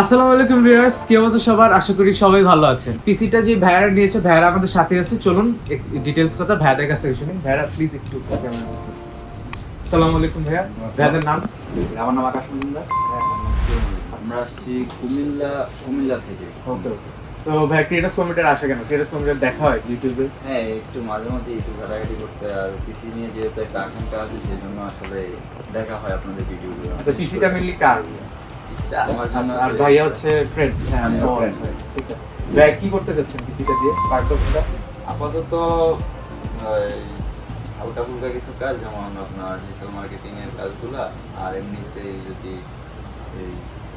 আসসালামু আলাইকুম ভিউয়ার্স কি অবস্থা সবার? আশা করি সবাই ভালো আছেন। পিসিটা যে ভাইয়ারা নিয়েছে ভাইয়ারা আমাদের সাথে আছে। চলুন ডিটেলস কথা ভাইয়াদের কাছ থেকে শুনি। ভাইয়ারা প্লিজ একটু আসসালামু আলাইকুম ভাইয়া। ভাইয়াদের নাম? আমার নাম আকাশ মজুমদার। আমরা আসছি কুমিল্লা কুমিল্লা থেকে। ওকে তো ভাই ক্রিয়েটার্স কমিটির আসে কেন? ক্রিয়েটার্স কমিটির দেখা হয় ইউটিউবে হ্যাঁ একটু মাঝে মধ্যে ইউটিউব ঘাটাঘাটি করতে আর পিসি নিয়ে যেহেতু একটা আকাঙ্ক্ষা আছে সেই জন্য আসলে দেখা হয় আপনাদের ভিডিওগুলো আচ্ছা পিসিটা মেনলি কার? আর ভাইয়া হচ্ছে ফ্রেন্ড হ্যাঁ আমি ও friend। আচ্ছা, ঠিক আছে ভাই কি করতে যাচ্ছেন পিসিটা দিয়ে? পারপাসটা আপাতত হালকা ফুলকা কিছু কাজ যেমন আপনার ডিজিটাল মার্কেটিং এর কাজগুলা আর যদি এই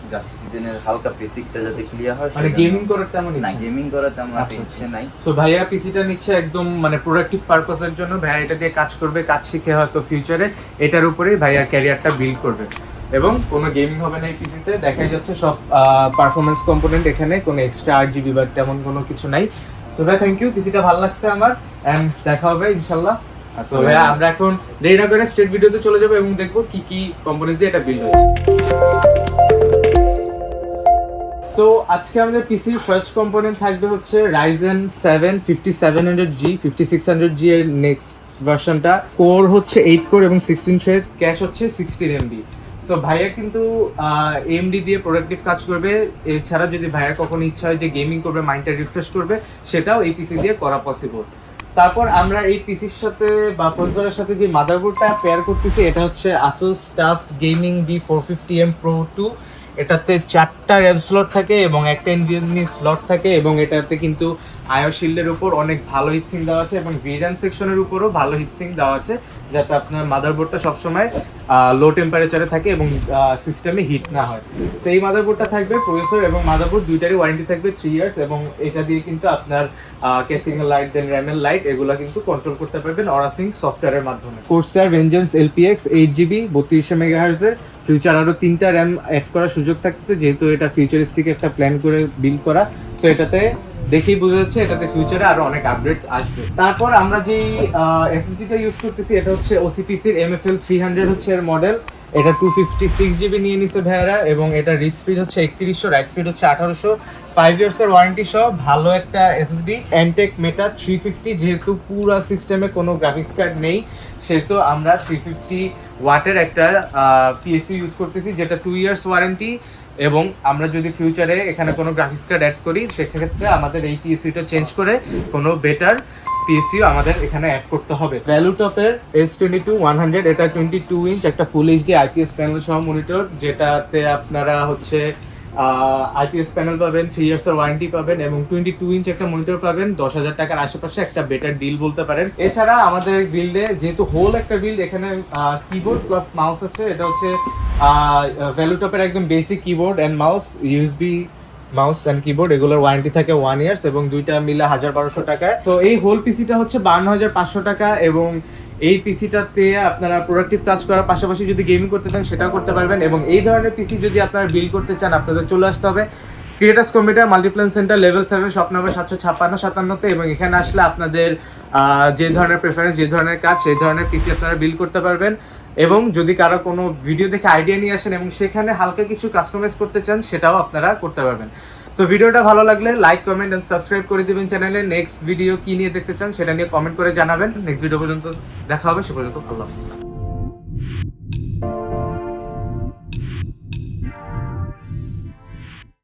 গ্রাফিক্স ডিজাইনের হালকা বেসিকটা যাতে ক্লিয়ার হয় মানে গেমিং করার তেমন না গেমিং করাতে আমার আচ্ছা, ইচ্ছে নাই। সো ভাইয়া পিসিটা নিচ্ছে একদম মানে প্রোডাক্টিভ পারপাসের জন্য ভাইয়া এটা দিয়ে কাজ করবে কাজ শিখে হয়তো ফিউচারে এটার উপরেই ভাইয়ার ক্যারিয়ারটা বিল্ড করবে। এবং কোনো গেমিং হবে না এই পিসিতে দেখাই যাচ্ছে সব পারফরমেন্স কম্পোনেন্ট এখানে কোনো এক্সট্রা আট জিবি বা তেমন কোনো কিছু নাই। সো ভাই থ্যাংক ইউ পিসিটা ভালো লাগছে আমার অ্যান্ড দেখা হবে ইনশাল্লাহ। আচ্ছা, তো ভাইয়া আমরা এখন দেরি না করে স্ট্রেট ভিডিওতে চলে যাব এবং দেখব কি কি কম্পোনেন্ট দিয়ে এটা বিল্ড হয়েছে। সো আজকে আমাদের পিসির ফার্স্ট কম্পোনেন্ট থাকবে হচ্ছে Ryzen seven fifty seven hundred G fifty six hundred G এর নেক্সট ভার্সনটা কোর হচ্ছে এইট কোর এবং সিক্সটিন থ্রেড ক্যাশ হচ্ছে সিক্সটিন এমবি সো ভাইয়া কিন্তু এমডি দিয়ে প্রোডাক্টিভ কাজ করবে। এছাড়া যদি ভাইয়া কখনো ইচ্ছা হয় যে গেমিং করবে মাইন্ডটা রিফ্রেশ করবে, সেটাও এই পিসি দিয়ে করা পসিবল তারপর আমরা এই পিসির সাথে বা প্রসেসরের সাথে যে মাদারবোর্ডটা পেয়ার করতেছি, এটা হচ্ছে Asus TUF gaming B four fifty M pro two এটাতে চারটা র্যাম স্লট থাকে এবং একটা এনভিএমই স্লট থাকে এবং এটাতে কিন্তু আয়ো শিল্ডের উপর অনেক ভালো হিটসিং দেওয়া আছে এবং ভিরান সেকশনের উপরও ভালো হিটসিং দেওয়া আছে, যাতে আপনার মাদারবোর্ডটা সবসময় লো টেম্পারেচারে থাকে এবং সিস্টেমে হিট না হয়। তো এই মাদারবোর্ডটা থাকবে প্রসেসর এবং মাদারবোর্ড দুইটারই ওয়ারেন্টি থাকবে থ্রি ইয়ার্স এবং এটা দিয়ে কিন্তু আপনার কেসিং লাইট দেন র্যামের লাইট এগুলো কিন্তু কন্ট্রোল করতে পারবেন অরাসিং সফটওয়্যারের মাধ্যমে। Corsair Vengeance LPX eight GB বত্রিশশো মেগাহার্জের ফিউচার আরও তিনটা র্যাম অ্যাড করার সুযোগ থাকতেছে, যেহেতু এটা ফিউচারিস্টিক একটা প্ল্যান করে বিল্ড করা সো এটাতে দেখেই বোঝা যাচ্ছে এটাতে ফিউচারে আরও অনেক আপডেটস আসবে। তারপর আমরা যে এসএসডিটা ইউজ করতেছি, এটা হচ্ছে ওসিপিসির এম এমএফএল থ্রি হান্ড্রেড হচ্ছে এর মডেল এটা টু ফিফটি সিক্স জিবি নিয়ে নিছে ভাইয়ারা, এবং এটা রিচ স্পিড হচ্ছে একত্রিশশো রাইট স্পিড হচ্ছে আঠারোশো। ফাইভ ইয়ার্সের ওয়ারেন্টি সহ ভালো একটা এসএসডি এনটেক মেটা থ্রি ফিফটি যেহেতু পুরো সিস্টেমে কোনো গ্রাফিক্স কার্ড নেই, সেহেতু আমরা থ্রি ফিফটি ওয়াটের একটা পিএসসি ইউজ করতেছি, যেটা টু ইয়ার্স ওয়ারেন্টি এবং আমরা যদি ফিউচারে এখানে কোনো গ্রাফিক্স কার্ড অ্যাড করি, সেক্ষেত্রে আমাদের এই পিএসসিটা চেঞ্জ করে কোনো বেটার পিএসসিও আমাদের এখানে অ্যাড করতে হবে। ভ্যালুটপের S twenty two one hundred এটা টোয়েন্টি টু ইঞ্চ একটা ফুল এইচডি আইপিএস প্যানেল সহ মনিটর যেটাতে আপনারা হচ্ছে আইপিএস প্যানেল পাবেন থ্রি ইয়ার্সের ওয়ারেন্টি পাবেন এবং টোয়েন্টি টু ইঞ্চ একটা মনিটর পাবেন, দশ হাজার টাকার আশেপাশে একটা বেটার ডিল বলতে পারেন। এছাড়া আমাদের বিল্ডে যেহেতু হোল একটা বিল্ড এখানে কিবোর্ড প্লাস মাউস আছে, এটা হচ্ছে ভ্যালুটপের একদম basic keyboard and mouse USB mouse and keyboard এগুলোর ওয়ারেন্টি থাকে ওয়ান ইয়ার্স এবং দুইটা মিলে হাজার বারোশো টাকায়। তো এই হোল পিসিটা হচ্ছে বান্ন হাজার পাঁচশো টাকা এবং এই পিসিটাতে আপনারা প্রোডাক্টিভ কাজ করার পাশাপাশি যদি গেমিং করতে চান, সেটাও করতে পারবেন। এবং এই ধরনের পিসি যদি আপনারা বিল্ড করতে চান, আপনাদের চলে আসতে হবে creators computer multiplan center level seven shop number সাতশো ছাপ্পান্ন, সাতান্নতে। এবং এখানে আসলে আপনাদের যে ধরনের প্রেফারেন্স যে ধরনের কাজ, সেই ধরনের পিসি আপনারা বিল্ড করতে পারবেন। এবং যদি কারও কোনো ভিডিও দেখে আইডিয়া নিয়ে আসেন এবং সেখানে হালকা কিছু কাস্টমাইজ করতে চান, সেটাও আপনারা করতে পারবেন। তো ভিডিওটা ভালো লাগলে লাইক কমেন্ট এন্ড সাবস্ক্রাইব করে দিবেন চ্যানেলে নেক্সট ভিডিও কি নিয়ে দেখতে চান সেটা নিয়ে কমেন্ট করে জানাবেন। নেক্সট ভিডিও পর্যন্ত দেখা হবে, সে পর্যন্ত আল্লাহ হাফিজ।